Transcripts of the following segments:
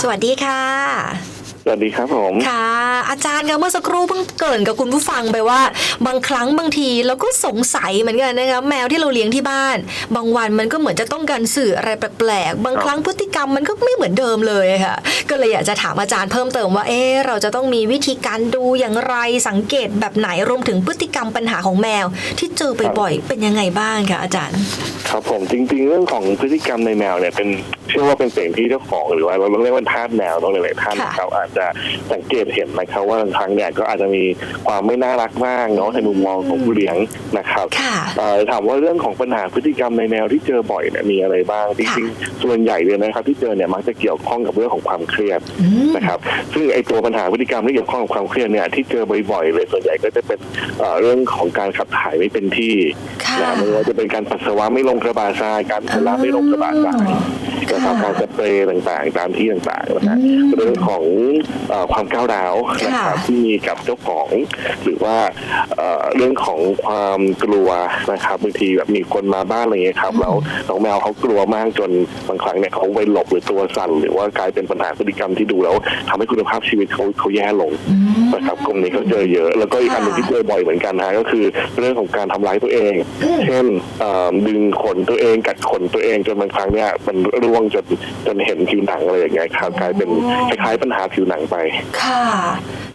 สวัสดีค่ะ สวัสดีครับผมค่ะ อาจารย์คะเมื่อสักครู่เพิ่งเกรินกับคุณผู้ฟังไปว่า บางครั้งบางทีเราก็สงสัยเหมือนกันนะคะแมวที่เราเลี้ยงที่บ้าน บางวันมันก็เหมือนจะต้องการสื่ออะไรแปลกๆบางครั้งพฤติกรรมมันก็ไม่เหมือนเดิมเลยค่ะ ก็เลยอยากจะถามอาจารย์เพิ่มเติมว่าเอ๊ะเราจะต้องมีวิธีการดูอย่างไรสังเกตแบบไหนรวมถึงพฤติกรรมปัญหาของแมวที่เจอบ่อยๆเป็นยังไงบ้างคะอาจารย์ ครับผมจริง ๆ เรื่องของพฤติกรรมในแมวเนี่ยเป็นเชื่อว่าเป็นสิ่งที่เจ้าของหรือว่าเราเรียกว่าทาสแมวต้องหลายๆท่านค่ะนะครับอาจจะสังเกตเห็นนะครับว่าบางครั้งเนี่ยก็อาจจะมีความไม่น่ารักบ้างเนาะในมุมมองของผู้เลี้ยงนะครับค่ะเอ่อถามว่าเรื่องของปัญหาพฤติกรรมในแมวที่เจอบ่อยเนี่ยมีอะไรบ้างจริงๆส่วนใหญ่เลยนะครับ ที่เจอเนี่ยมักจะเกี่ยวข้องกับเรื่องของความเครียดอืมนะครับซึ่งไอตัวปัญหาพฤติกรรมที่เกี่ยวข้องกับความเครียดเนี่ยที่เจอบ่อยๆเลยส่วนใหญ่ก็จะเป็นเอ่อเรื่องของการขับถ่ายไม่เป็นที่ค่ะนะไม่ว่าจะเป็นการปัสสาวะไม่ลงกระบะทรายการอุจจาระไม่ลงกระบะทราย นะครับค่ะการสเปรย์ต่างๆ ตามที่ต่างๆนะฮะอืมเรื่องของเอ่อความก้าวร้าวนะครับค่ะที่มีกับเจ้าของ หรือว่าเอ่อเรื่องของความกลัวนะครับบางทีแบบมีคนมาบ้านอะไรอย่างเงี้ยครับแล้วน้องแมวเขากลัวมากจนบางครั้งเนี่ยเขาไปหลบหรือตัวสั่นหรือว่ากลายเป็นปัญหาพฤติกรรมที่ดูแล้วทำให้คุณภาพชีวิตเขาเขาแย่ลงอืมนะครับกลุ่มนี้เขาเจอเยอะ แล้วก็อีกอันหนึงที่เจอบ่อยเหมือนกันนะฮะก็คือเรื่องของการทำร้ายตัวเอง เช่นเอ่อดึงขนตัวเองกัดขนตัวเองจนบางครั้งเนี่ยมันร่วงจนจนเห็นผิวหนังอะไรอย่างเงี้ยครับกลายเป็นคล้ายๆปัญหาผิวหนังไป ค่ะ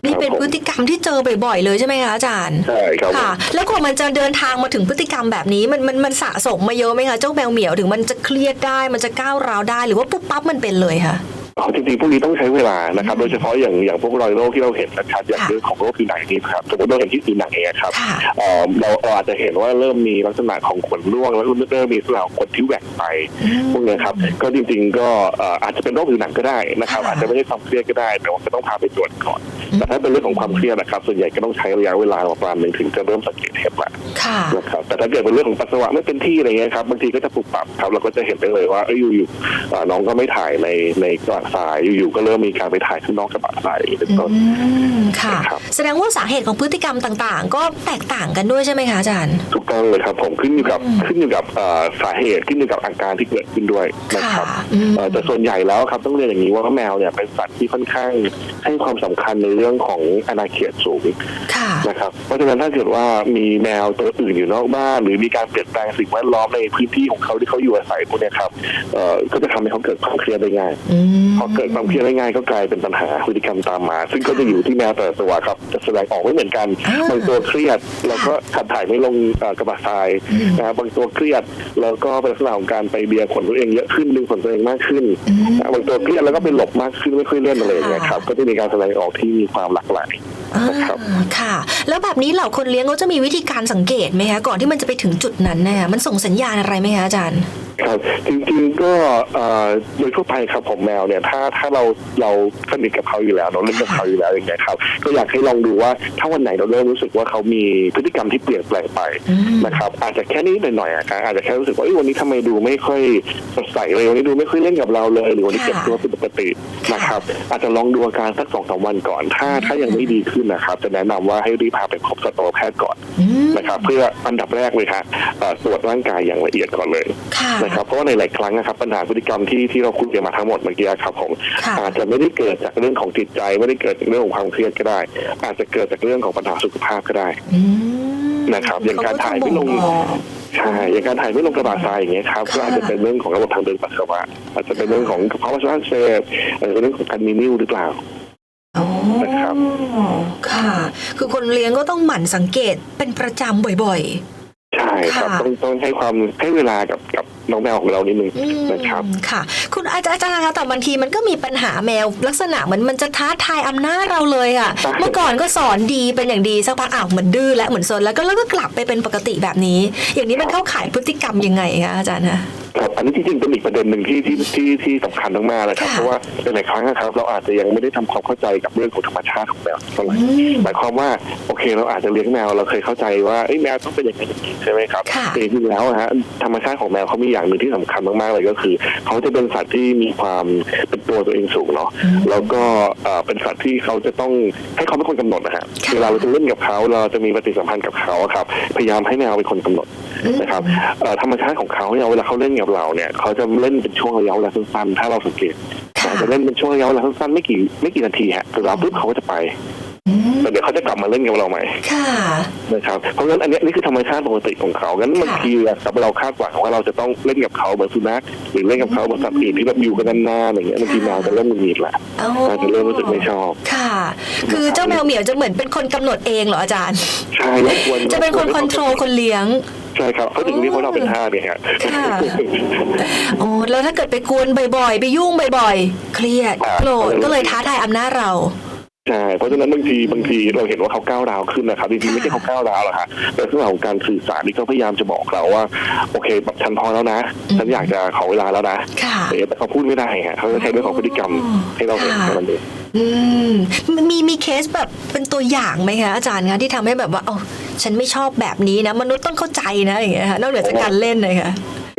นี่เป็นพฤติกรรมที่เจอบ่อยๆเลยใช่ไหมคะอาจารย์ใช่ครับผมค่ะ แล้วกว่ามันจะเดินทางมาถึงพฤติกรรมแบบนี้มันมันมันสะสมมาเยอะไหมคะเจ้าแมวเหมียวถึงมันจะเครียดได้มันจะก้าวร้าวได้ หรือว่าปุ๊บปั๊บมันเป็นเลยค่ะ อ๋อจริงๆพวกนี้ต้องใช้เวลานะครับโดยเฉพาะอย่างอย่างพวกรอยโรคที่เราเห็นนะครับอย่างค่ะเรื่องของโรคผิวหนังนี่ครับสมมติเราเห็นที่ผิวหนังเองครับค่ะเอ่อเราเราอาจจะเห็นว่าเริ่มมีลักษณะของขนร่วงแล้วเริ่มมีลักษณะของขนที่แหว่งไปพวกเนี้ยครับก็จริง ๆ ก็เอ่ออาจจะเป็นโรคผิวหนังก็ได้นะครับค่ะอาจจะไม่ใช่ความเครียดก็ได้ แต่ว่าก็ต้องพาไปตรวจก่อนแต่ถ้าเป็นเรื่องของความเครียดนะครับส่วนใหญ่ก็ต้องใช้ระยะเวลาประมาณหนึ่งถึงจะเริ่มสังเกตเห็นละค่ะนะครับแต่ถ้าเกิดเป็นเรื่องของปัสสาวะไม่เป็นที่อะไรเงี้ยครับบางทีก็จะปรับปรับครับเราก็จะเห็นได้เลยว่าเอ้ยอยู่ๆเอ่อน้องก็ไม่ถ่ายในในกระบะทรายอยู่ๆก็เริ่มมีการไปถ่ายข้างนอกกระบะทรายเป็นต้นอืมค่ะครับแสดงว่าสาเหตุของพฤติกรรมต่างๆ ก็แตกต่างกันด้วยใช่ไหมคะอาจารย์ถูกต้องเลยครับผมขึ้นอยู่กับอืมขึ้นอยู่กับเอ่อสาเหตุขึ้นอยู่กับอาการที่เกิดขึ้นด้วยนะครับค่ะอืมเอ่อแต่ส่วนใหญ่แล้วครับต้องเรียนอย่างนี้ว่าแมวเนี่ยเป็นสัตว์ที่ค่อนข้างให้ความสำคัญในเรื่องของอาณาเขตสูงค่ะนะครับเพราะฉะนั้นถ้าเกิดว่ามีแมวตัวอื่นอยู่นอกบ้าน หรือมีการเปลี่ยนแปลงสิ่งแวดล้อมในพื้นที่ของเขาที่เขาอยู่อาศัยพวกเนี้ยครับเอ่อก็จะทำให้เขาเกิดความเครียดได้ง่ายอืมพอเกิดความเครียดได้ง่ายก็กลายเป็นปัญหาพฤติกรรมตามมา ซึ่งก็จะอยู่ที่แมวแต่ละตัวครับจะแสดงออกไม่เหมือนกันอ่าบางตัวเครียด แล้วก็ขับถ่ายไม่ลงเอ่อกระบะทรายอืมนะบางตัวเครียดแล้วก็เป็นลักษณะของการไปเบียร์ขนตัวเองเยอะขึ้นดึงขนตัวเองมากขึ้นอืมนะบางตัวเครียดแล้วก็ไปหลบมากขึ้นไม่ค่อยเล่นอะไรอย่างเงี้ยครับก็จะมีการแสดงออกที่มีความหลากหลายอ่านะครับค่ะ แล้วแบบนี้เหล่าคนเลี้ยงเขาจะมีวิธีการสังเกตไหมคะก่อนที่มันจะไปถึงจุดนั้นนะคะมันส่งสัญญาณอะไรไหมคะอาจารย์ ครับจริงๆก็เอ่อโดยทั่วไปครับผมแมวเนี่ยถ้าถ้าเราเราสนิทกับเขาอยู่แล้วเราเล่นกับเขาอยู่แล้วอย่างเงี้ยครับก็อยากให้ลองดูว่าถ้าวันไหนเราเริ่มรู้สึกว่าเขามีพฤติกรรมที่เปลี่ยนแปลงไปอืมนะครับอาจจะแค่นี้หน่อยๆอะครับอาจจะแค่รู้สึกว่าเอ้ยวันนี้ทำไมดูไม่ค่อยสดใสเลยวันนี้ดูไม่ค่อยเล่นกับเราเลย หรือวันนี้ค่ะเก็บตัวผิดปกตินะครับอาจจะลองดูอาการสักสองสามวันก่อน ถ้าถ้ายังไม่ดีขึ้นนะครับจะแนะนำว่าให้รีบพาไปพบสัตวแพทย์ก่อนอืมนะครับเพื่ออันดับแรกเลยครับเอ่อตรวจร่างกายอย่างละเอียดก่อนเลยค่ะนะครับเพราะว่าในหลายครั้งนะครับปัญหาพฤติกรรมที่ที่เราคุยกันมาทั้งหมดเมื่อกี้ครับผมค่ะอาจจะไม่ได้เกิดจากเรื่องของจิตใจไม่ได้เกิดจากเรื่องของความเครียดก็ได้ อาจจะเกิดจากเรื่องของปัญหาสุขภาพก็ได้อืมนะครับ อย่างการถ่ายไม่ลง เขก็จะบอก ใช่อย่างการถ่ายไม่ลงกระบะทรายอย่างเงี้ยครับค่ะก็อาจจะเป็นเรื่องของระบบทางเดินปัสสาวะอาจจะเป็นเรื่องของกระเพาะปัสสาวะอักเสบอาจจะเป็นเรื่องของการมีนิ่วหรือเปล่า อ๋อนะครับ ค่ะ คือคนเลี้ยงก็ต้องหมั่นสังเกตเป็นประจำบ่อย ใช่ครับค่ะ ต้องต้องให้ความให้เวลากับกับ น้องแมวของเรานิดนึงๆอืมนะครับค่ะ คุณอาจารย์อาจารย์คะแต่บางทีมันก็มีปัญหาแมวลักษณะเหมือนมันจะท้าทายอำนาจเราเลยอะใช่เมื่อก่อนก็สอนดีเป็นอย่างดีสักพักอ้าวเหมือนดื้อและเหมือนซนแล้วก็แล้วก็กลับไปเป็นปกติแบบนี้ อย่างนี้มันเข้าข่ายพฤติกรรมยังไงคะอาจารย์คะครับอันนี้จริงๆเป็นอีกประเด็นหนึ่งที่ที่ที่ที่สำคัญมากๆเลยครับค่ะเพราะว่าหลายๆครั้งนะครับ เราอาจจะยังไม่ได้ทำความเข้าใจกับเรื่องของธรรมชาติของแมวเท่าไหร่อืมหมายความว่าโอเค เราอาจจะเลี้ยงแมวเราเคยเข้าใจว่าเอ้ยแมวต้องเป็นอย่างนี้อย่างนี้ใช่ไหมครับค่ะแต่จริงๆแล้วอะฮะธรรมชาติของแมวเขามีอย่างหนึ่งที่สำคัญมากๆเลยก็คือ เขาจะเป็นสัตว์ที่มีความเป็นตัวตัวเองสูงเนาะอืมแล้วก็เอ่อเป็นสัตว์ที่เขาจะต้องให้เขาเป็นคนกำหนดนะฮะค่ะเวลาเราจะเล่นกับเขาเราจะมีปฏิสัมพันธ์กับเขาอะครับพยายามให้แมวเป็นคนกำหนดอืมนะครับเอ่อธรรมชาติของเขาเนี่ยเวลาเขาเล่นกับเราเนี่ยเขาจะเล่นเป็นช่วงระยะเวลาสั้นๆถ้าเราสังเกตค่ะจะเล่นเป็นช่วงระยะเวลาสั้นๆไม่กี่ไม่กี่นาทีฮะเสร็จแล้วปุ๊บเขาก็จะไปอืม แต่เดี๋ยวเขาจะกลับมาเล่นกับเราใหม่ค่ะนะครับเพราะงั้นอันเนี้ยนี่คือธรรมชาติปกติของเขางั้นบางค่ะทีอะครับเราคาดหวังว่าเราจะต้องเล่นกับเขาเหมือนสุนัขหรือเล่นกับเขาเหมือนสัตว์อื่นที่แบบอยู่กันนานๆอย่างเงี้ยบางทีแมวจะเริ่มหงุดหงิดละอ๋ออาจจะเริ่มรู้สึกไม่ชอบค่ะ คือเจ้าแมวเหมียวจะเหมือนเป็นคนกำหนดเองเหรออาจารย์ใช่รบกวนจะเป็นคนคอนโทรลคนเลี้ยงใช่ครับเขาถึงเรียกว่าเราเป็นทาสเนี่ยฮะค่ะโอ้แล้วถ้าเกิดไปกวนบ่อยๆ ไปยุ่งบ่อยๆ เครียดอ่าโกรธก็เลยท้าทายอำนาจเรา ใช่เพราะฉะนั้นบางทีบางทีเราเห็นว่าเขาก้าวร้าวขึ้นนะครับจริงๆไม่ใช่เขาก้าวร้าวหรอกฮะแต่เรื่องของการสื่อสารที่เขาพยายามจะบอกเราว่า โอเคแบบฉันพอแล้วนะฉันอยากจะขอเวลาแล้วนะค่ะแต่เขาพูดไม่ได้ฮะเขาจะใช้เรื่องของพฤติกรรมให้เราเห็นค่ะแค่นั้นเองอืมมีมีเคสแบบเป็นตัวอย่างไหมคะอาจารย์คะที่ทำให้แบบว่าเอ๋อฉันไม่ชอบแบบนี้นะ มนุษย์ต้องเข้าใจนะอย่างเงี้ยค่ะนอกเหนือจากการเล่นเลยค่ะ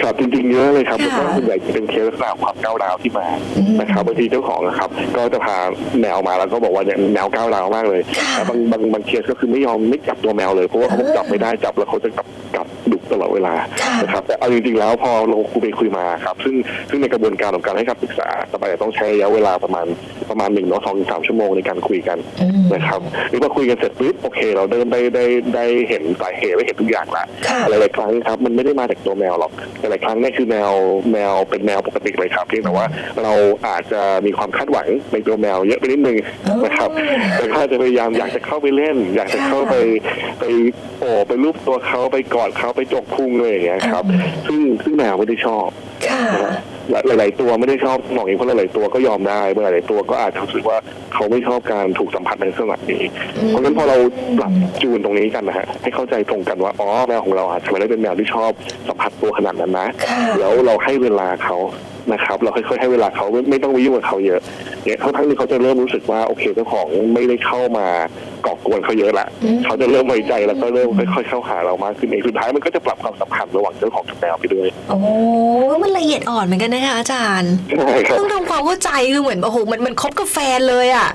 ครับจริงๆเยอะเลยครับค่ะเพราะว่าส่วนใหญ่จะเป็นเคสลักษณะความก้าวร้าวที่มาอืมนะครับบางทีเจ้าของนะครับ ก็จะพาแมวมาแล้วก็บอกว่าเนี่ยแมวก้าวร้าวมากเลยค่ะแล้วบางบางบางเคสก็คือไม่ยอมไม่จับตัวแมวเลยเพราะว่าเขาจับไม่ได้จับแล้วเขาจะกลับกลับดุตลอดเวลาค่ะ นะครับแต่เอาจริงๆแล้วพอเราคุยไปคุยมาครับซึ่งซึ่งในกระบวนการของการให้คำปรึกษาต่อไปจะต้องใช้ระยะเวลาประมาณประมาณหนึ่งเนาะสองถึงสามชั่วโมงในการคุยกัน อืม นะครับหรือพอคุยกันเสร็จปุ๊บโอเค เราเดินได้ได้ได้เห็นสาเหตุได้เห็นทุกอย่างละค่ะ หลายๆครั้งครับ มันไม่ได้มาจากตัวแมวหรอกหลายๆครั้งเนี่ยคือแมวแมวเป็นแมวปกติเลยครับเพียงแต่ว่า เราอาจจะมีความคาดหวังในตัวแมวเยอะไปนิดนึงนะครับแต่ก็อาจจะพยายามอยากจะเข้าไปเล่น อยากจะเข้าไปไปโอบไปรูปตัวเขาไปกอดเขาไปจกพุงเลยอย่างเงี้ยครับ ซึ่งซึ่งแมวไม่ได้ชอบค่ะ หลายหลาย ๆ ตัวไม่ได้ชอบมองเองเพราะหลายๆตัวก็ยอมได้เมื่อหลายๆตัวก็อาจจะรู้สึกว่าเขาไม่ชอบการถูกสัมผัสในลักษณะนี้ เพราะฉะนั้นพอเราปรับจูนตรงนี้กันนะฮะให้เข้าใจตรงกันว่าอ๋อแมวของเราอาจจะไม่ได้เป็นแมวที่ชอบสัมผัสตัวขนาดนั้นนะค่ะแล้วเราให้เวลาเขา นะครับเราค่อยๆให้เวลาเขาไม่ไม่ต้องไปยุ่งกับเขาเยอะเนี่ยทั้งๆที่เขาจะเริ่มรู้สึกว่าโอเคเจ้าของไม่ได้เข้ามาก่อกวนเขาเยอะละอืมเขาจะเริ่มไว้ใจแล้วก็เริ่มค่อยๆเข้าหาเรามากขึ้นเองสุดท้ายมันก็จะปรับความสัมพันธ์ระหว่างเจ้าของกับแมวไปด้วยโอ้มันละเอียดอ่อนเหมือนกันนะคะอาจารย์ใช่ครับต้องทำความเข้าใจคือเหมือนโอ้โหมันมันคบกับแฟนเลยอะ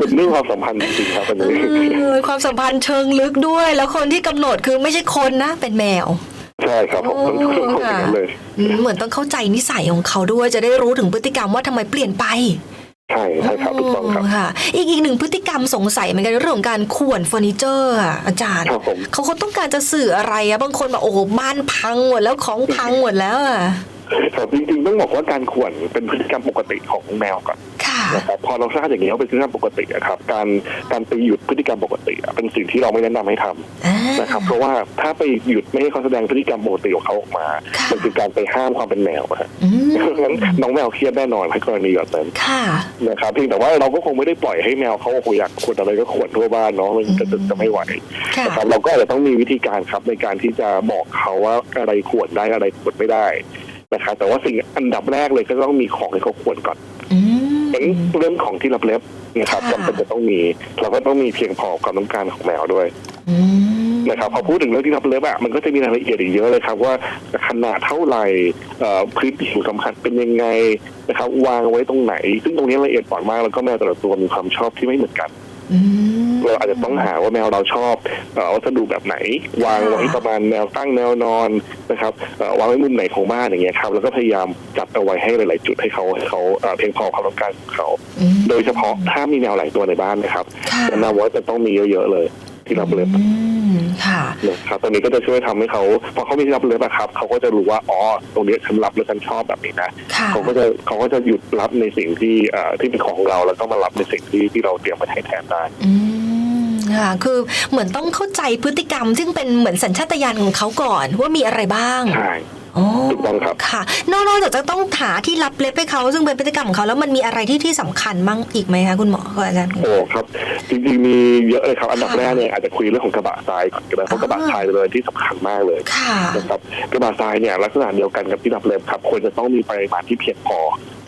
เป็นเรื่องความสัมพันธ์จริงๆครับอันนี้เออความสัมพันธ์เชิงลึกด้วย แล้วคนที่กำหนดคือไม่ใช่คนนะเป็นแมว ใช่ครับผมต้องต้องต้องอย่างนั้นเลยอืมเหมือนต้องเข้าใจนิสัยของเขาด้วยจะได้รู้ถึงพฤติกรรมว่าทำไมเปลี่ยนไปใช่ใช่ครับถูกต้องครับค่ะ อีกอีกหนึ่งพฤติกรรมสงสัยเหมือนกันเรื่องของการข่วนเฟอร์นิเจอร์อะอาจารย์ครับผมเขาเขาต้องการจะสื่ออะไรอะบางคนแบบโอ้โหบ้านพังหมดแล้วของพังหมดแล้วอะครับจริงๆต้องบอกว่าการข่วนเป็นพฤติกรรมปกติของแมวก่อนค่ะ นะครับพอเราทราบอย่างนี้ว่าเป็นพฤติกรรมปกติอะครับการการไปหยุดพฤติกรรมปกติอะเป็นสิ่งที่เราไม่แนะนำให้ทำอ่านะครับเพราะว่าถ้าไปหยุดไม่ให้เขาแสดงพฤติกรรมปกติของเขาออกมาค่ะมันคือการไปห้ามความเป็นแมวอะฮะอืมเพราะฉะนั้นน้องแมวเครียดแน่นอนให้กรณีแบบนั้นค่ะนะครับเพียงแต่ว่าเราก็คงไม่ได้ปล่อยให้แมวเขาโอ้โหอยากขวดอะไรก็ขวดทั่วบ้านเนาะมันก็จะจะไม่ไหวค่ะนะครับเราก็อาจจะต้องมีวิธีการครับในการที่จะบอกเขาว่าอะไรขวดได้อะไรขวดไม่ได้นะครับแต่ว่าสิ่งอันดับแรกเลยก็ต้องมีของให้เขาขวดก่อนอื มงั้นเรื่องของที่รับเล็บนะครับค่ะจำเป็นจะต้องมี เราก็ต้องมีเพียงพอความต้องการของแมวด้วยอืมนะครับพอพูดถึงเรื่องที่รับเล็บอะมันก็จะมีรายละเอียดอีกเยอะเลยครับว่าขนาดเท่าไหร่เอ่อพื้นผิวสัมผัสเป็นยังไงนะครับ วางไว้ตรงไหน ซึ่งตรงนี้ละเอียดอ่อนมากแล้วก็แมวแต่ละตัวมีความชอบที่ไม่เหมือนกัน อืม เราอาจจะต้องหาว่าแมวเราชอบเอ่อวัสดุแบบไหน วางไว้ประมาณแนวตั้งแนวนอนนะครับเอ่อวางไว้มุมไหนของบ้านอย่างเงี้ยครับแล้วก็พยายามจัดเอาไว้ให้หลาย ๆ จุดให้เขาให้เขาเอ่อเพียงพอความต้องการของเขาอืมโดยเฉพาะถ้ามีแมวหลายตัวในบ้านนะครับค่ะแนะนำว่าจะต้องมีเยอะ ๆ เลยที่รับเล็บอืมค่ะนะครับตรงนี้ก็จะช่วยทำให้เขาพอเขามีที่รับเล็บอะครับเขาก็จะรู้ว่าอ๋อตรงนี้ฉันรับแล้วฉันชอบแบบนี้นะค่ะเขาก็จะเขาก็จะหยุดรับในสิ่งที่เอ่อที่เป็นของเราแล้วก็มารับในสิ่งที่ที่เราเตรียมมาให้แทนได้อืม ค่ะคือเหมือนต้องเข้าใจพฤติกรรม ซึ่งเป็นเหมือนสัญชาตญาณของเขาก่อนว่ามีอะไรบ้างใช่อ๋อถูกต้องครับค่ะนอกนอกจากจะต้องหาที่รับเล็บให้เขาซึ่งเป็นพฤติกรรมของเขาแล้วมันมีอะไรที่ที่สำคัญมั่งอีกไหมคะคุณหมอคุณอาจารย์โอ้ครับจริงๆมีเยอะเลยครับอันดับแรกเนี่ยอาจจะคุยเรื่องของกระบะทรายก่อนก็ได้เพราะกระบะทรายเป็นอะไรที่สำคัญมากเลยค่ะนะครับกระบะทรายเนี่ยลักษณะเดียวกันกับที่ดับเล็บครับควรจะต้องมีปริมาณที่เพียงพอ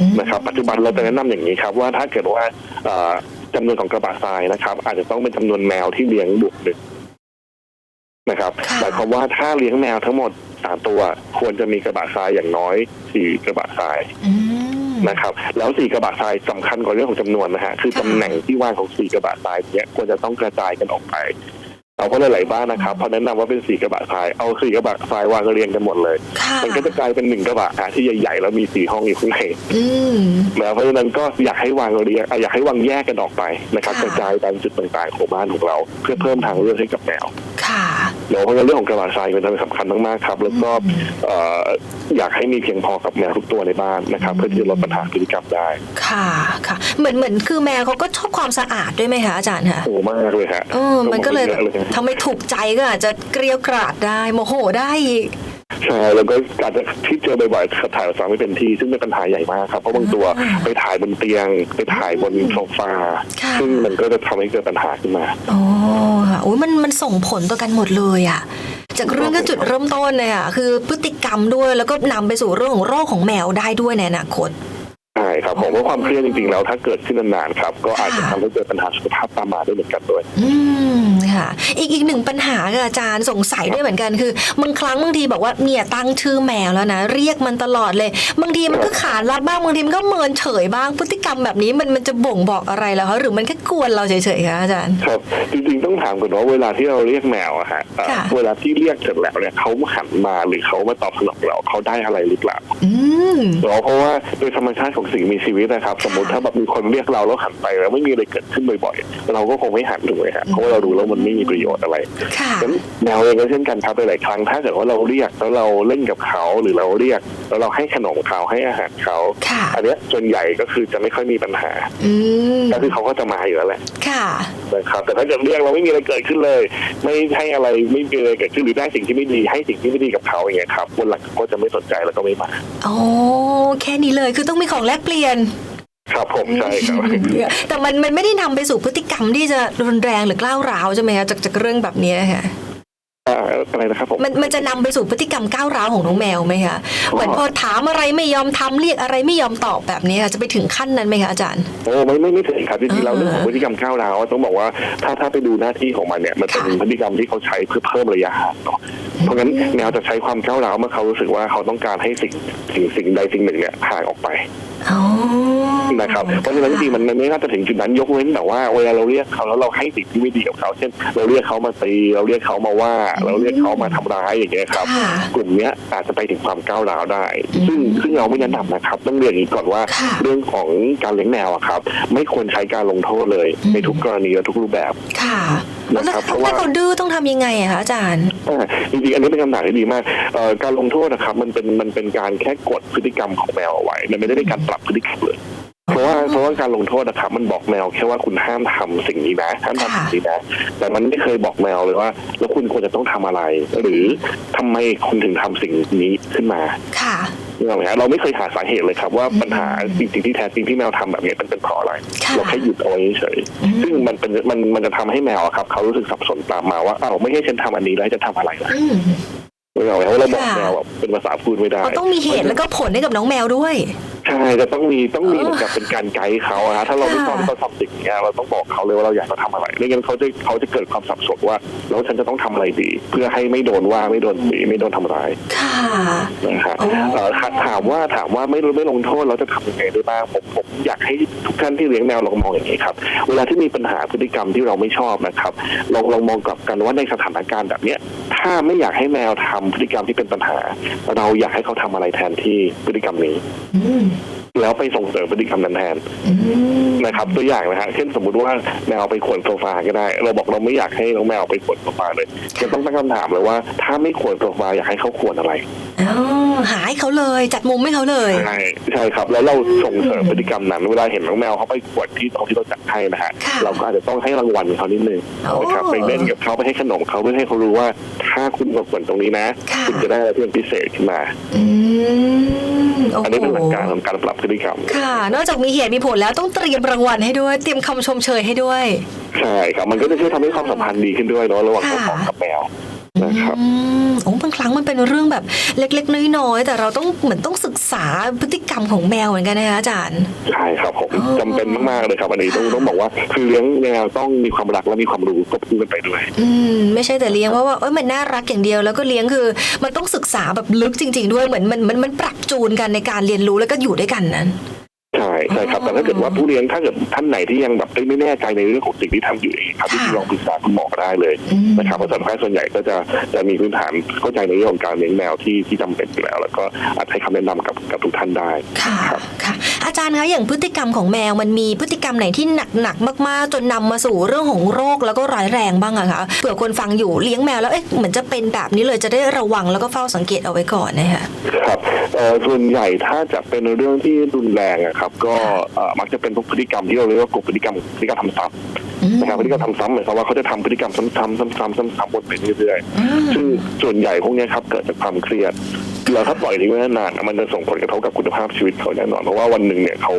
อืมนะครับปัจจุบันเราจะแนะนำอย่างนี้ครับว่าถ้าเกิดว่าเอ่อ จำนวนของกระบะทรายนะครับ อาจจะต้องเป็นจำนวนแมวที่เลี้ยงบวกหนึ่งนะครับค่ะหมายความว่าถ้าเลี้ยงแมวทั้งหมดสามตัว ควรจะมีกระบะทรายอย่างน้อยสี่กระบะทรายอืมนะครับ แล้วสี่กระบะทรายสำคัญกว่าเรื่องของจำนวนนะฮะคือค่ะตำแหน่งที่ว่างของสี่กระบะทรายเนี้ยควรจะต้องกระจายกันออกไป เอาเพราะหลายๆบ้านนะครับพอแนะนำว่าเป็นสีกระบะทรายเอาสีกระบะทรายวางเรียงกันหมดเลย ค่ะมันก็จะกลายเป็นหนึ่งกระบะฮะที่ใหญ่ๆแล้วมีสี่ห้องอยู่ข้างในอืม นะเพราะฉะนั้นก็อยากให้วางเรียงอะอยากให้วางแยกกันออกไปนะครับค่ะ กระจายตามจุดต่างๆของบ้านของเรา เพื่อเพิ่มทางเลือกให้กับแมวค่ะเดี๋ยวเพราะฉะนั้นเรื่องของกระบะทรายเป็นเรื่องสำคัญมากๆครับแล้วก็อืม เอ่ออยากให้มีเพียงพอกับแมวทุกตัวในบ้านนะครับเพื่อที่จะลดปัญหาพฤติกรรมได้ ค่ะค่ะ เหมือนเหมือนคือแมวเขาก็ชอบความสะอาดด้วยไหมคะอาจารย์คะ โอ้มากเลยฮะเออมันก็เลยแบบอะเลยทำไมถูกใจก็อาจจะเกลียวกราดได้ โมโหได้อีกใช่แล้วก็อาจจะที่เจอบ่อยๆขับถ่ายปัสสาวะไม่เป็นที่ ซึ่งเป็นปัญหาใหญ่มากครับเพราะบางตัวอ่าไปถ่ายบนเตียง ไปถ่ายบนโซฟาค่ะซึ่งมันก็จะทำให้เกิดปัญหาขึ้นมาอ๋อค่ะอุ้ยมันมันส่งผลต่อกันหมดเลยอะจากเรื่องก็จุดเริ่มต้นเลยอะคือพฤติกรรมด้วยแล้วก็นำไปสู่เรื่องของโรคของแมวได้ด้วยในอนาคต ใช่ครับผมว่าความเครียดจริงๆแล้วถ้าเกิดขึ้นนานๆครับ ก็อาจจะค่ะทำให้เกิดปัญหาสุขภาพตามมาด้วยเหมือนกันด้วย อืมค่ะ อีกอีกหนึ่งปัญหาค่ะอาจารย์สงสัยด้วยเหมือนกันคือบางครั้งบางทีบอกว่าเนี่ยตั้งชื่อแมวแล้วนะ เรียกมันตลอดเลย บางทีมันก็ขานรับบ้างบางทีมันก็เมินเฉยบ้างพฤติกรรมแบบนี้มันมันจะบ่งบอกอะไรแล้วคะหรือมันแค่กวนเราเฉยๆคะอาจารย์ครับจริงๆ ต้องถามก่อนว่าเวลาที่เราเรียกแมวอะฮะเอ่อค่ะเวลาที่เรียกเสร็จแล้วเนี่ยเขาหันมาหรือเขามาตอบสนองเราเขาได้อะไรหรือเปล่าอืมเพราะว่าโดยธรรมชาติของสิ่งมีชีวิตนะครับ สมมติถ้าแบบมีคนเรียกเราแล้วหันไปแล้วไม่มีอะไรเกิดขึ้นบ่อยๆเราก็คงไม่หันถูกไหมฮะเพราะว่าเรารู้แล้วมันไม่มีประโยชน์อะไรค่ะงั้นแมวเองก็เช่นกันครับหลายๆครั้งถ้าเกิดว่าเราเรียกแล้วเราเล่นกับเขาหรือเราเรียก แล้วเราให้ขนมเขาให้อาหารเขาค่ะอันเนี้ยส่วนใหญ่ก็คือจะไม่ค่อยมีปัญหาอืมก็คือเขาก็จะมาอยู่แล้วแหละค่ะนะครับแต่ถ้าเกิดเรียกเราไม่มีอะไรเกิดขึ้นเลย ไม่ให้อะไรไม่มีอะไรเกิดขึ้นหรือได้สิ่งที่ไม่ดี ให้สิ่งที่ไม่ดีกับเขาอย่างเงี้ยครับวันหลังก็จะไม่สนใจแล้วก็ไม่มาอ๋อแค่นี้เลยคือต้องมีของแลกเปลี่ยนครับผมใช่ครับแต่มันมันไม่ได้นำไปสู่พฤติกรรมที่จะรุนแรงหรือกล้าวร้าวใช่ไหมคะจากจากเรื่องแบบนี้ค่ะ อ่าอะไรนะครับผมมันมันจะนำไปสู่พฤติกรรมก้าวร้าวของน้องแมวไหมคะเหมือนพอถามอะไรไม่ยอมทำเรียกอะไรไม่ยอมตอบแบบนี้ค่ะจะไปถึงขั้นนั้นไหมคะอาจารย์โอ้ไม่ไม่ไม่ถึงครับจริงๆแล้วอ่าเรื่องของพฤติกรรมก้าวร้าวต้องบอกว่าถ้าถ้าไปดูหน้าที่ของมันเนี่ยมันเป็นค่ะพฤติกรรมที่เขาใช้เพื่อเพิ่มระยะห่างเนาะเพราะงั้นแมวจะใช้ความก้าวร้าวเมื่อเขารู้สึกว่าเขาต้องการให้สิ่งสิ่งสิ่งใดสิ่งหนึ่งเนี่ยห่างออกไปอ๋อ นะครับเพราะฉะนั้นจริงๆมันมันไม่น่าจะถึงจุดนั้นยกเว้นแต่ว่าเวลาเราเรียกเขาแล้วเราให้สิ่งที่ไม่ดีกับเขาเช่น เราเรียกเขามาตีเราเรียกเขามาว่า เราเรียกเขามาทำร้ายอย่างเงี้ยครับ ค่ะกลุ่มเนี้ยอาจจะไปถึงความก้าวร้าวได้ อืมซึ่งซึ่งเราไม่แนะนำนะครับต้องเรียนอย่างนี้ก่อนว่า ค่ะ เรื่องของการเลี้ยงแมวอะครับ ไม่ควรใช้การลงโทษเลยอืมในทุกกรณีและทุกรูปแบบ ค่ะแล้วนะครับเพราะถ้าว่าเขาดื้อต้องทำยังไงอะคะอาจารย์ อ่าจริงๆอันนี้เป็นคำถามที่ดีมากเอ่อการลงโทษนะครับมันเป็นมันเป็นการแค่กดพฤติกรรมของแมวเอาไว้ มันไม่ได้เป็นการปรับพฤติกรรมเลยเพราะว่าเพราะว่าการลงโทษนะครับมันบอกแมวแค่ว่าคุณห้ามทำสิ่งนี้นะห้ามทำสิ่งนี้นะแต่มันไม่เคยบอกแมวเลยว่า แล้วคุณควรจะต้องทำอะไร หรือทำไมคุณถึงทำสิ่งนี้ขึ้นมาค่ะเรื่องอะไรฮะเราไม่เคยหาสาเหตุเลยครับ ว่าปัญหาจริงๆที่แท้จริงที่แมวทำแบบนี้มันเป็นเพราะอะไรค่ะเราแค่หยุดเอาไว้เฉยอืมซึ่งมันเป็นมันมันจะทำให้แมวอะครับเขารู้สึกสับสนตามมาว่าอ้าวไม่ให้ฉันทำอันนี้แล้วจะทำอะไรล่ะอืม ไม่เอาแล้วเราบอกค่ะแมวแบบเป็นภาษาพูดไม่ได้มันต้องมีเหตุแล้วก็ผลให้กับน้องแมวด้วยใช่จะต้องมีต้องมีเออเหมือนกับเป็นการไกด์เขาอะฮะถ้าเราไม่ค่ะชอบให้เขาทำสิ่งเนี้ยเราต้องบอกเขาเลยว่าเราอยากจะทำอะไรไม่งั้นเขาจะเขาจะเกิดความสับสนว่า แล้วฉันจะต้องทำอะไรดี เพื่อให้ไม่โดนว่าไม่โดนตีไม่โดนทำร้ายค่ะนะฮะอ๋อเอ่อถามว่าถามว่าไม่ไม่ลงโทษเราจะทำยังไงได้บ้างผมผมอยากให้ทุกท่านที่เลี้ยงแมวลองมองอย่างนี้ครับ เวลาที่มีปัญหาพฤติกรรมที่เราไม่ชอบนะครับลองลองมองกลับกันว่าในสถานการณ์แบบเนี้ย ถ้าไม่อยากให้แมวทำพฤติกรรมที่เป็นปัญหา เราอยากให้เขาทำอะไรแทนที่พฤติกรรมนี้อื แล้วไปส่งเสริมพฤติกรรมนั้นแทนอืมนะครับ ตัวอย่างนะฮะเช่นสมมุติว่าแมวไปขวนโซฟาก็ได้ เราบอกเราไม่อยากให้น้องแมวไปขวนโซฟาเลยจะต้องตั้งคำถามเลยว่า ถ้าไม่ขวนโซฟาอยากให้เขาขวนอะไรอ๋อหาให้เขาเลยจัดมุมให้เขาเลยใช่ใช่ครับ แล้วเราส่งเสริมพฤติกรรมนั้นเวลาเห็นน้องแมวเขาไปขวดที่ตรงที่เราจัดให้นะฮะค่ะเราก็อาจจะต้องให้รางวัลเขานิดนึงโอ้นะครับไปเล่นกับเขาไปให้ขนมเขาเพื่อให้เขารู้ว่า ถ้าคุณมาขวดตรงนี้นะค่ะคุณจะได้อะไรที่เป็นพิเศษขึ้นมาอืมโอ้อันโหนี้เป็นหลักการของการปรับพฤติกรรม ค่ะ นอกจากมีเหตุมีผลแล้วต้องเตรียมรางวัลให้ด้วย เตรียมคำชมเชยให้ด้วย ใช่ครับ มันก็จะช่วยทำให้ความสัมพันธ์ดีขึ้นด้วยเนาะระหว่างเจ้าของกับแมว นะครับอืมโอ้บางครั้งมันเป็นเรื่องแบบเล็ก ๆ น้อยๆแต่เราต้องเหมือนต้องศึกษาพฤติกรรมของแมวเหมือนกันนะคะอาจารย์ใช่ครับผมอ๋อจำเป็นมากๆเลยครับอันนี้ต้องค่ะต้องบอกว่าคือเลี้ยงแมวต้องมีความรักและมีความรู้ควบคู่กันไปด้วย อืมไม่ใช่แต่เลี้ยงว่าว่าเอ้ยมันน่ารักอย่างเดียวแล้วก็เลี้ยงคือ มันต้องศึกษาแบบลึกจริง ๆ ด้วยเหมือนมันมันมันปรับจูนกันในการเรียนรู้แล้วก็อยู่ด้วยกันนั้น ใช่ใช่ครับแต่ถ้าเกิดว่าผู้เลี้ยงถ้าเกิดท่านไหนที่ยังแบบเอ้ยไม่แน่ใจในเรื่องของสิ่งที่ทำอยู่เองครับที่ลองปรึกษาคุณหมอได้เลยอืมนะครับเพราะสัตวแพทย์ส่วนใหญ่ก็จะจะมีพื้นฐานเข้าใจในเรื่องของการเลี้ยงแมวที่ที่จำเป็นอยู่แล้ว แล้วก็อาจให้คำแนะนำกับกับทุกท่านได้ค่ะครับค่ะ อาจารย์คะอย่างพฤติกรรมของแมวมันมีพฤติกรรมไหนที่หนักๆมากๆ จนนำมาสู่เรื่องของโรคแล้วก็ร้ายแรงบ้างอะคะเผื่อคนฟังอยู่เลี้ยงแมวแล้วเอ๊ะเหมือนจะเป็นแบบนี้เลยจะได้ระวังแล้วก็เฝ้าสังเกตเอาไว้ก่อนนะคะครับเอ่อส่วนใหญ่ถ้าจะเป็นเรื่องที่รุนแรงอะครับก็เอ่อมักจะเป็นพวกพฤติกรรมที่เราเรียกว่ากลุ่มพฤติกรรมพฤติกรรมทำซ้อืมำนะครับพฤติกรรมทำซ้ำหมายความว่าเขาจะทำพฤติกรรมซ้ำๆซ้ำๆซ้ำๆวนไปเรื่อยอืมๆซึ่งส่วนใหญ่พวกเนี้ยครับเกิดจากความเครียด แล้วถ้าปล่อยทิ้งไว้นานๆมันจะส่งผลกระทบกับคุณภาพชีวิตเขาแน่นอน เพราะว่าวันหนึ่งเนี่ยเขา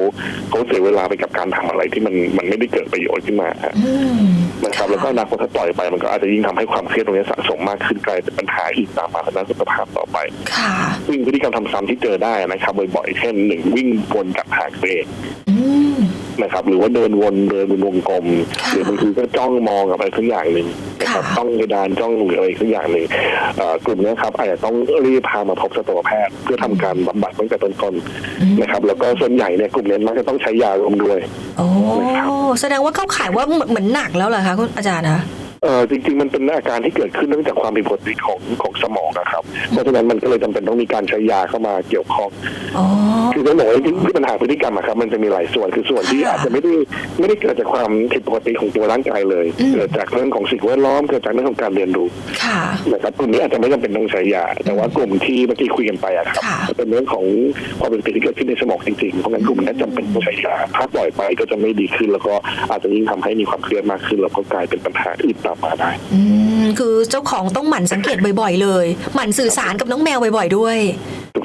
เขาเสียเวลาไปกับการทำอะไรที่มันมันไม่ได้เกิดประโยชน์ขึ้นมาฮะอืมนะครับแล้วก็อนาคตถ้าปล่อยไปมันก็อาจจะยิ่งทำให้ความเครียดตรงนี้สะสมมากขึ้นกลายเป็นปัญหาอีกตามมาทางด้านสุขภาพต่อไปค่ะซึ่งพฤติกรรมทำซ้ำที่เจอได้นะครับบ่อยๆเช่นหนึ่งวิ่งวนกลับหางตัวเองอืม นะครับ หรือว่าเดินวนเดินเป็นวงกลมค่ะหรือบางทีก็จ้องมองกับอะไรสักอย่างหนึ่งนะครับค่ะจ้องเพดานจ้องหรืออะไรสักอย่างหนึ่งเอ่อกลุ่มนี้ครับอาจจะต้องรีบพามาพบสัตวแพทย์ เพื่อทำการบำบัดตั้งแต่ต้นอืมๆนะครับ แล้วก็ส่วนใหญ่เนี่ยกลุ่มนี้มักจะต้องใช้ยารวมด้วยโอ้นะครับแสดงว่าเข้าข่ายว่าเหมือนเหมือนหนักแล้วเหรอคะคุณอาจารย์นะ เออจริง ๆ มันเป็นอาการที่เกิดขึ้นเนื่องจากความผิดปกติของของสมองนะครับ เพราะฉะนั้นมันก็เลยจำเป็นต้องมีการใช้ยาเข้ามาเกี่ยวข้อง อ๋อ คือต้องบอกว่าที่ที่ปัญหาพฤติกรรมอะครับมันจะมีหลายส่วนคือส่วนที่ค่ะอาจจะไม่ได้ไม่ได้เกิดจากความผิดปกติของตัวร่างกายเลย อืม เกิดจากเรื่องของสิ่งแวดล้อมเกิดจากเรื่องของการเรียนรู้ค่ะ นะครับกลุ่มนี้อาจจะไม่จำเป็นต้องใช้ยาแต่ว่ากลุ่มที่เมื่อกี้คุยกันไปอะครับค่ะเป็นเรื่องของความผิดปกติที่เกิดขึ้นในสมองจริงๆเพราะงั้นกลุ่มนี้จำเป็นต้องใช้ยาถ้าปล่อยไปก็จะไม่ดีขึ้น แล้วก็อาจจะยิ่งทำให้มีความเครียดมากขึ้นแล้วก็กลายเป็นปัญหาอื่นตลับมาได้ อืมคือเจ้าของต้องหมั่นสังเกตบ่อย ๆ เลย หมั่นสื่อสารกับน้องแมวบ่อย ๆ ด้วย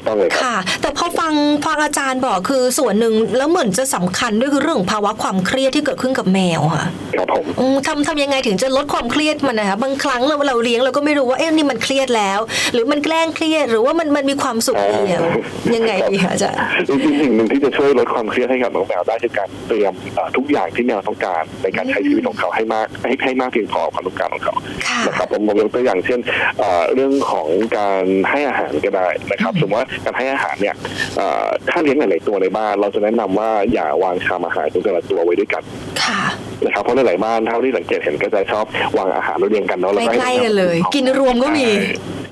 ต้องเลยครับค่ะ แต่พอฟังฟังอาจารย์บอกคือส่วนหนึ่งแล้วเหมือนจะสำคัญด้วยคือเรื่องของภาวะความเครียดที่เกิดขึ้นกับแมวค่ะครับผมอืมทำทำยังไงถึงจะลดความเครียดมันนะคะบางครั้งเราเราเลี้ยงเราก็ไม่รู้ว่าเอ๊ะนี่มันเครียดแล้ว หรือมันแกล้งเครียดหรือว่ามันมันมีความสุขเดียวยังไงดีคะอาจารย์จริงๆสิ่งหนึ่งที่จะช่วยลดความเครียดให้กับน้องแมวได้คือการเตรียมเอ่อทุกอย่างที่แมวต้องการในการใช้ชีวิตของเขาให้มากให้ให้มากเพียงพอกับความต้องการของเขาค่ะนะครับผมผมยกตัวอย่างเช่นเอ่อเรื่องของการให้อาหารก็ได้นะครับอืมสมมติว่าการให้อาหารเนี่ยเอ่อถ้าเลี้ยงหลายๆตัวในบ้าน เราจะแนะนำว่าอย่าวางชามอาหารของแต่ละตัวไว้ด้วยกันค่ะนะครับเพราะหลายๆบ้านเท่าที่สังเกตเห็นก็จะชอบวางอาหารเรียงกันเนาะแล้วให้ใกล้ๆกันเลย กินรวมก็มี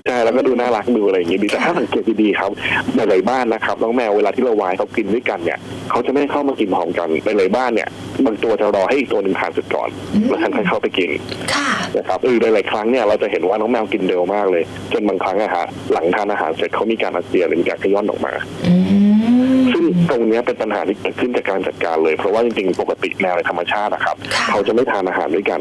ใช่แล้วก็ดูน่ารักดูอะไรอย่างงี้ดีแต่ถ้าสังเกตดีๆครับหลายๆบ้านนะครับน้องแมวเวลาที่เราวายเขากินด้วยกันเนี่ยเขาจะไม่เข้ามากินพร้อมกันหลายๆบ้านเนี่ยบางตัวจะรอให้อีกตัวหนึ่งทานเสร็จก่อนอืมแล้วท่านค่อยเข้าไปกินค่ะนะครับเออหลายๆครั้งเนี่ยเราจะเห็นว่าน้องแมวกินเร็วมากเลย จนบางครั้งอะฮะหลังทานอาหารเสร็จเขามีการอาเจียนหรือมีการขย้อนออกมาอืมซึ่งตรงเนี้ยเป็นปัญหาที่เกิดขึ้นจากการจัดการเลย เพราะว่าจริงๆ ปกติแมวในธรรมชาตินะครับค่ะเขาจะไม่ทานอาหารด้วยกัน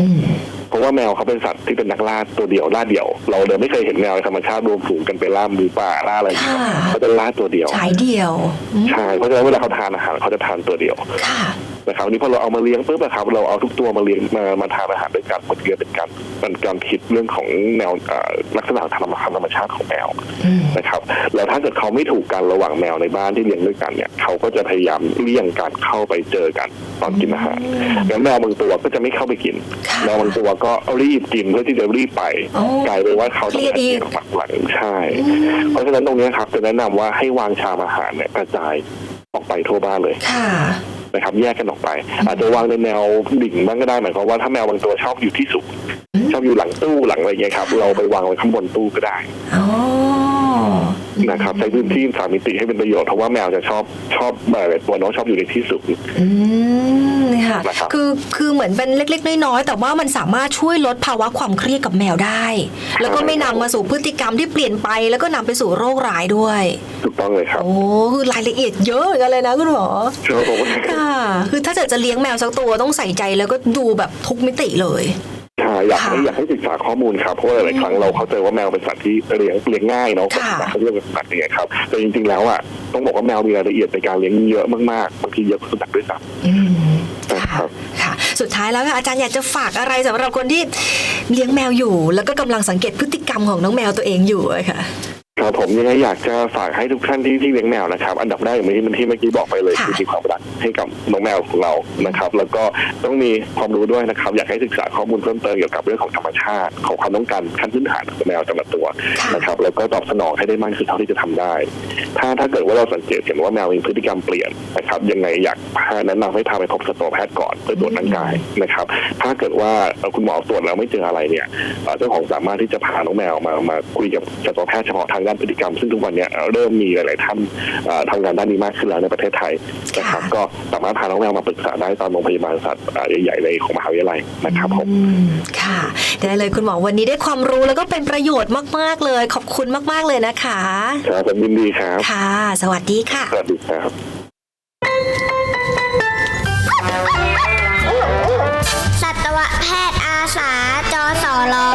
อืมเพราะ ว่าแมวเขาเป็นสัตว์ที่เป็นนักล่าตัวเดียวล่าเดี่ยว เราเดิมไม่เคยเห็นแมวในธรรมชาติรวมฝูงกันไปล่าหมูป่าล่าอะไรอย่างเงี้ยค่ะเขาจะล่าตัวเดียวฉายเดียวอืมใช่ เพราะฉะนั้นเวลาเขาทานอาหารเขาจะทานตัวเดียวค่ะ นะครับวันนี้พอเราเอามาเลี้ยงปุ๊บอะครับเราเอาทุกตัวมาเลี้ยงมามาทานอาหารด้วยกันมันเกิดเป็นการเป็นการคิดเรื่องของแนวเอ่อลักษณะธรรมธรรมชาติของแมวอืมนะครับแล้วถ้าเกิดเขาไม่ถูกกันระหว่างแมวในบ้านที่เลี้ยงด้วยกันเนี่ยเขาก็จะพยายามเลี่ยงการเข้าไปเจอกันตอนกินอาหารอืมแล้วแมวบางตัวก็จะไม่เข้าไปกินค่ะแมวบางตัวก็รีบกินเพื่อที่จะรีบไปอ๋อกลายเป็นว่าเขาต้องเครียดอีกปักหลังใช่อืมเพราะฉะนั้นตรงเนี้ยครับจะแนะนำว่าให้วางชามอาหารเนี่ยกระจายออกไปทั่วบ้านเลยค่ะ นะครับแยกกันออกไป อาจจะวางในแนวดิ่งบ้างก็ได้หมายความว่าถ้าแมวบางตัวชอบอยู่ที่สูงอืมชอบอยู่หลังตู้หลังอะไรเงี้ยครับ เราไปวางไว้ข้างบนตู้ก็ได้อ๋อ นะครับใช้พื้นที่สามมิติให้เป็นประโยชน์เพราะว่าแมวจะชอบชอบหลายๆตัวเน้องชอบอยู่ในที่สูงอืมค่ะนะครับคือคือเหมือนเป็นเล็ก ๆ น้อยๆแต่ว่ามันสามารถช่วยลดภาวะความเครียดกับแมวได้ แล้วก็ไม่นำมาสู่พฤติกรรมที่เปลี่ยนไป แล้วก็นำไปสู่โรคร้ายด้วยถูกต้องเลยครับโอ้คือรายละเอียดเยอะเหมือนกันเลยนะคุณหมอเชื่อผมค่ะคือถ้าเกิดจะเลี้ยงแมวสักตัวต้องใส่ใจแล้วก็ดูแบบทุกมิติเลย ใช่อยากให้ค่ะอยากให้ศึกษาข้อมูลครับเพราะว่าหลายๆครั้งเราเข้าใจว่าแมวเป็นสัตว์ที่เลี้ยงเลี้ยงง่ายเนาะค่ะ เขาเรียกว่าสัตว์อย่างเงี้ยครับแต่จริงๆแล้วอะต้องบอกว่าแมวมีรายละเอียดในการเลี้ยงเยอะมากๆบางทีเยอะกว่าสุนัขด้วยซ้อืมครัค่ะบค่ะ สุดท้ายแล้วค่ะอาจารย์อยากจะฝากอะไรสำหรับคนที่เลี้ยงแมวอยู่ แล้วก็กำลังสังเกตพฤติกรรมของน้องแมวตัวเองอยู่อะค่ะ คครับผมยังไงอยากจะฝากให้ทุกท่านที่ที่เลี้ยงแมวนะครับ อันดับแรกอย่างที่ที่เมื่อกี้บอกไปเลยค่ะคือมีความรักให้กับน้องแมวของเรานะครับ แล้วก็ต้องมีความรู้ด้วยนะครับ อยากให้ศึกษาข้อมูลเพิ่มเติมเกี่ยวกับเรื่องของธรรมชาติของความต้องการขั้นพื้นฐานของแมวแต่ละตัวค่ะนะครับ แล้วก็ตอบสนองให้ได้มากที่สุดเท่าที่จะทำได้ ถ้าถ้าเกิดว่าเราสังเกตเห็นว่าแมวมีพฤติกรรมเปลี่ยนนะครับยังไงอยากพาแนะนำให้พาไปพบสัตวแพทย์ก่อนเพื่อตรวจร่างกายนะครับ ถ้าเกิดว่าเอ่อคุณหมอตรวจแล้วไม่เจออะไรเนี่ยเอ่อเจ้าของสามารถที่จะพาน้องแมวมามาคุยกับสัตวแพทย์เฉพาะทางด้านพฤติกรรม ซึ่งทุกวันนี้เริ่มมีหลาย ๆท่านทำงานด้านนี้มากขึ้นแล้วในประเทศไทยนะครับก็สามารถพาน้องแมวมาปรึกษาได้ตามโรงพยาบาลสัตว์ใหญ่ๆในของมหาวิทยาลัยนะครับผมค่ะ ได้เลยคุณหมอวันนี้ได้ความรู้แล้วก็เป็นประโยชน์มาก ๆ เลย ขอบคุณมาก ๆ เลยนะคะครับยินดีครับค่ะ สวัสดีค่ะ สวัสดีครับสัตวแพทย์อาสาจอสอรอ